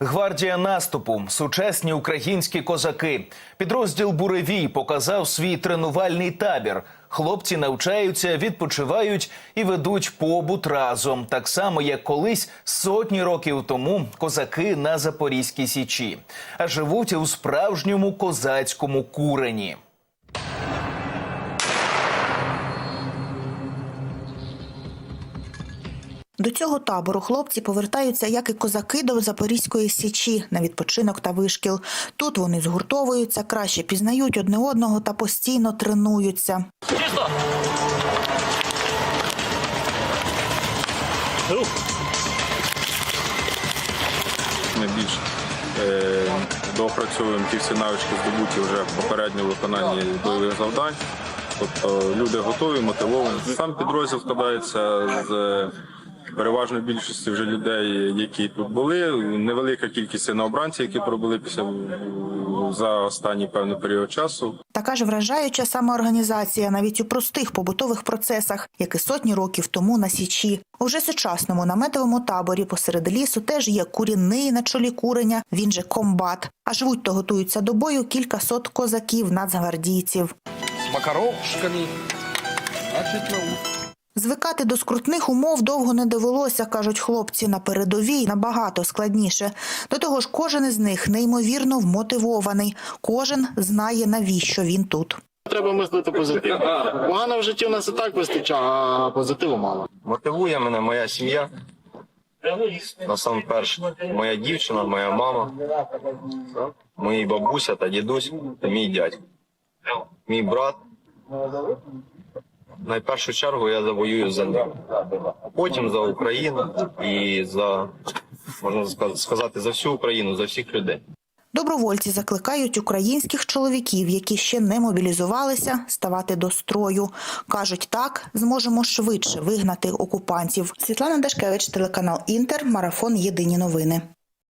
Гвардія наступу, сучасні українські козаки. Підрозділ Буревій показав свій тренувальний табір. Хлопці навчаються, відпочивають і ведуть побут разом, так само як колись сотні років тому козаки на Запорізькій січі, а живуть у справжньому козацькому курені. До цього табору хлопці повертаються, як і козаки до Запорізької січі на відпочинок та вишкіл. Тут вони згуртовуються, краще пізнають одне одного та постійно тренуються. Ми більш е, доопрацьовуємо ті всі навички здобуті вже в попередньому виконанні бойових завдань. Тобто люди готові, мотивовані. Сам підрозділ складається з переважної більшості вже людей, які тут були. Невелика кількість новобранців, які пробули після за останній певний період часу. Така ж вражаюча самоорганізація навіть у простих побутових процесах, як і сотні років тому на січі. У вже сучасному наметовому таборі посеред лісу теж є курінний на чолі куреня, він же комбат. А живуть та готуються до бою кілька сот козаків нацгвардійців. с макарошками. Значит, на ут. Звикати до скрутних умов довго не довелося, кажуть хлопці. На передовій набагато складніше. До того ж, кожен із них неймовірно вмотивований. Кожен знає, навіщо він тут. Треба мислити позитивно. Погано в житті у нас і так вистачає, а позитиву мало. Мотивує мене моя сім'я. Насамперше, моя дівчина, моя мама, мої бабуся та дідусь та мій дядько. Мій брат. Найпершу чергу я завоюю за. Потім за Україну і за, можна сказати, за всю Україну, за всіх людей. Добровольці закликають українських чоловіків, які ще не мобілізувалися, ставати до строю. Кажуть, так зможемо швидше вигнати окупантів. Світлана Дашкевич, телеканал Інтер, марафон Єдині новини.